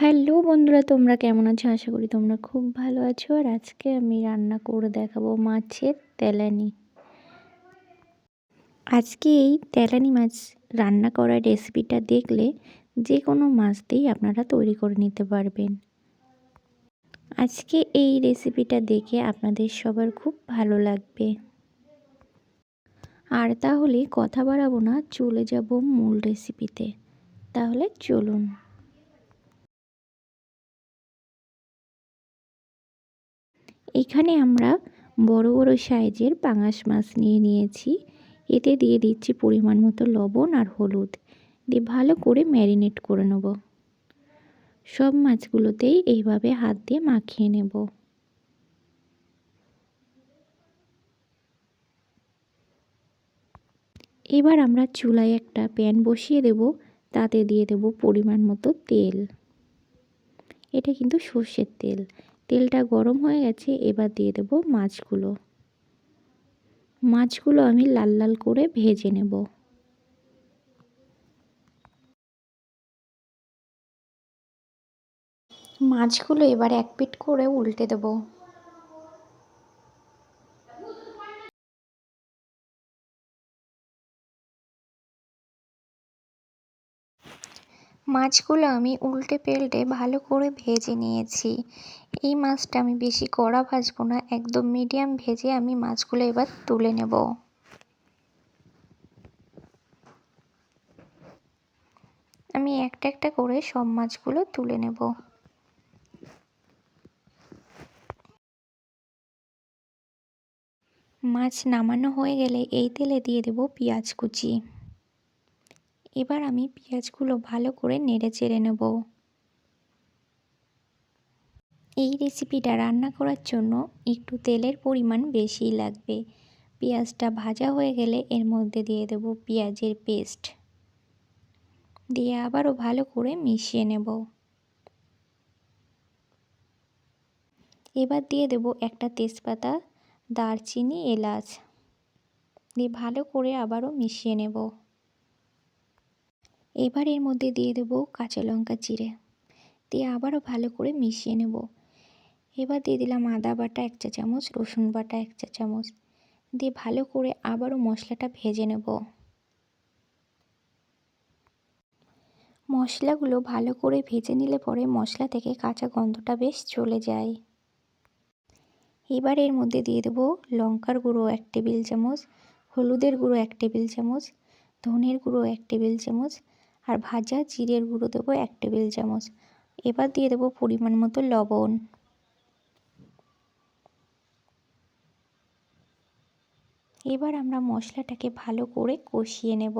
Hello বন্ধুরা, তোমরা কেমন আছো? আশা করি তোমরা খুব ভালো আছো। আর আজকে আমি রান্না করে দেখাবো মাছের তেলানি। আজকে এই তেলানি মাছ রান্না করার রেসিপিটা দেখলে যে কোনো মাছ দিয়েই আপনারা তৈরি করে নিতে পারবেন। আজকে এই রেসিপিটা দেখে আপনাদের সবার খুব ভালো লাগবে। আর তাহলে কথা বাড়াবো না, চলে যাব মূল রেসিপিতে। তাহলে চলুন। এখানে আমরা বড় বড় সাইজের পাঙাশ মাছ নিয়ে নিয়েছি। এতে দিয়ে দিচ্ছি পরিমাণ মতো লবণ আর হলুদ। দিয়ে ভালো করে ম্যারিনেট করে নেব। সব মাছগুলোতেই এইভাবে হাত দিয়ে মাখিয়ে নেব। এবার আমরা চুলায় একটা প্যান বসিয়ে দেব। তাতে দিয়ে দেব পরিমাণ মতো তেল। এটা কিন্তু সর্ষের তেল। তেলটা গরম হয়ে গেছে, এবার দিয়ে দেব মাছগুলো। মাছগুলো আমি লাল লাল করে ভেজে নেব। মাছগুলো এবার এক পিট করে উল্টে দেব। মাছগুলো আমি উল্টে পেল্টে ভালো করে ভেজে নিয়েছি। এই মাছটা আমি বেশি কড়া ভাজবো না, একদম মিডিয়াম ভেজে আমি মাছগুলো এবার তুলে নেব। আমি একটা একটা করে সব মাছগুলো তুলে নেব। মাছ নামানো হয়ে গেলে এই তেলে দিয়ে দেব পেঁয়াজ কুচি। এবার আমি পেঁয়াজগুলো ভালো করে নেড়ে চেড়ে নেব। এই রেসিপিটা রান্না করার জন্য একটু তেলের পরিমাণ বেশিই লাগবে। পেঁয়াজটা ভাজা হয়ে গেলে এর মধ্যে দিয়ে দেব পেঁয়াজের পেস্ট দিয়ে আবারও ভালো করে মিশিয়ে নেব। এবার দিয়ে দেব একটা তেজপাতা, দারচিনি, এলাচ। দিয়ে ভালো করে আবারও মিশিয়ে নেব। এবার এর মধ্যে দিয়ে দেব কাঁচা লঙ্কা চিড়ে দিয়ে আবারও ভালো করে মিশিয়ে নেব। এবার দিয়ে দিলাম আদা বাটা এক চা চামচ, রসুন বাটা এক চা চামচ। দিয়ে ভালো করে আবারও মশলাটা ভেজে নেব। মশলাগুলো ভালো করে ভেজে নিলে পরে মশলা থেকে কাঁচা গন্ধটা বেশ চলে যায়। এবার এর মধ্যে দিয়ে দেবো লঙ্কার গুঁড়ো এক টেবিল চামচ, হলুদের গুঁড়ো এক টেবিল চামচ, ধনের গুঁড়ো এক টেবিল চামচ আর ভাজা জিরের গুঁড়ো দেবো এক টেবিল চামচ। এবার দিয়ে দেবো পরিমাণ মতো লবণ। এবার আমরা মশলাটাকে ভালো করে কষিয়ে নেব।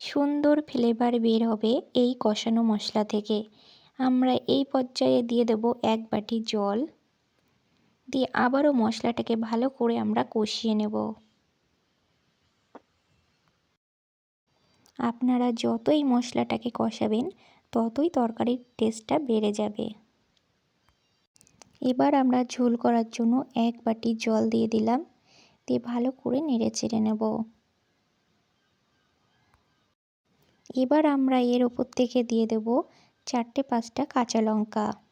সুন্দর ফ্লেভার বের হবে এই কষানো মশলা থেকে। আমরা এই পর্যায়ে দিয়ে দেব এক বাটি জল। দিয়ে আবারও মশলাটাকে ভালো করে আমরা কষিয়ে নেব। আপনারা যতই মশলাটাকে কষাবেন, ততই তরকারির টেস্টটা বেড়ে যাবে। এবার আমরা ঝোল করার জন্য এক বাটি জল দিয়ে দিলাম, দিয়ে ভালো করে নেড়ে চেড়ে নেব। এবার আমরা এর ওপর থেকে দিয়ে দেব চারটে পাঁচটা কাঁচা লঙ্কা।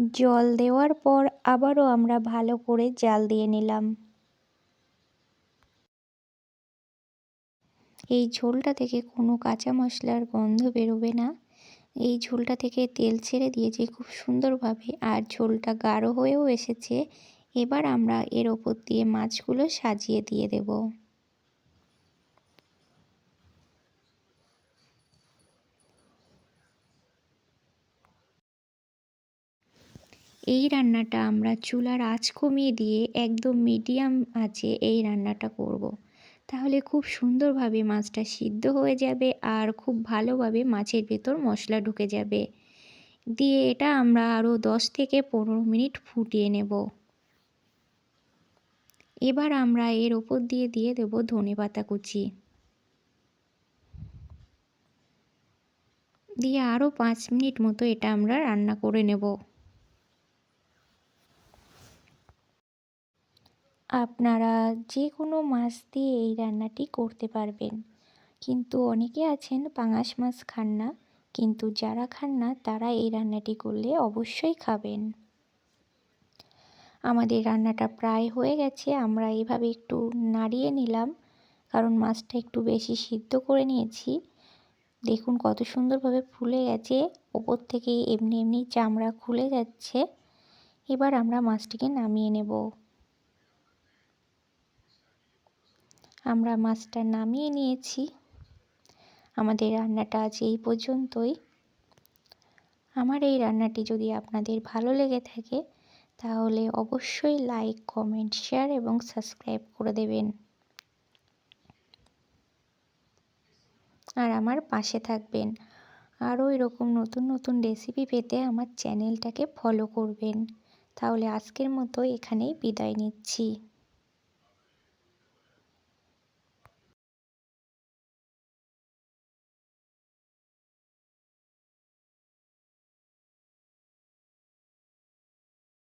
জল দেওয়ার পর আবারও আমরা ভালো করে জাল দিয়ে নিলাম। এই ঝোলটা থেকে কোনো কাঁচা মশলার গন্ধ বেরোবে না। এই ঝোলটা থেকে তেল ছেড়ে দিয়েছি খুব সুন্দরভাবে আর ঝোলটা গাঢ় হয়েও এসেছে। এবার আমরা এর ওপর দিয়ে মাছগুলো সাজিয়ে দিয়ে দেব। এই রান্নাটা আমরা চুলার আঁচ কমিয়ে দিয়ে একদম মিডিয়াম আঁচে এই রান্নাটা করব। তাহলে খুব সুন্দরভাবে মাছটা সিদ্ধ হয়ে যাবে আর খুব ভালোভাবে মাছের ভেতর মশলা ঢুকে যাবে। দিয়ে এটা আমরা আরও দশ থেকে পনেরো মিনিট ফুটিয়ে নেব। এবার আমরা এর ওপর দিয়ে দিয়ে দেব ধনে পাতা কুচি। দিয়ে আরও পাঁচ মিনিট মতো এটা আমরা রান্না করে নেব। আপনারা যে কোনো মাছ দিয়ে এই রান্নাটি করতে পারবেন। কিন্তু অনেকে আছেন পাঙাশ মাছ খান না, কিন্তু যারা খান না তারা এই রান্নাটি করলে অবশ্যই খাবেন। আমাদের রান্নাটা প্রায় হয়ে গেছে, আমরা এভাবে একটু নাড়িয়ে নিলাম, কারণ মাছটা একটু বেশি সিদ্ধ করে নিয়েছি। দেখুন কত সুন্দরভাবে ফুলে গেছে, ওপর থেকে এমনি এমনি চামড়া খুলে যাচ্ছে। এবার আমরা মাছটিকে নামিয়ে নেব। আমরা মাছটা নামিয়ে নিয়েছি। আমাদের রান্নাটা আজ এই পর্যন্তই। আমার এই রান্নাটি যদি আপনাদের ভালো লেগে থাকে, তাহলে অবশ্যই লাইক কমেন্ট শেয়ার এবং সাবস্ক্রাইব করে দেবেন। আর আমার পাশে থাকবেন। আরও এরকম নতুন নতুন রেসিপি পেতে আমার চ্যানেলটাকে ফলো করবেন। তাহলে আজকের মতো এখানেই বিদায় নিচ্ছি।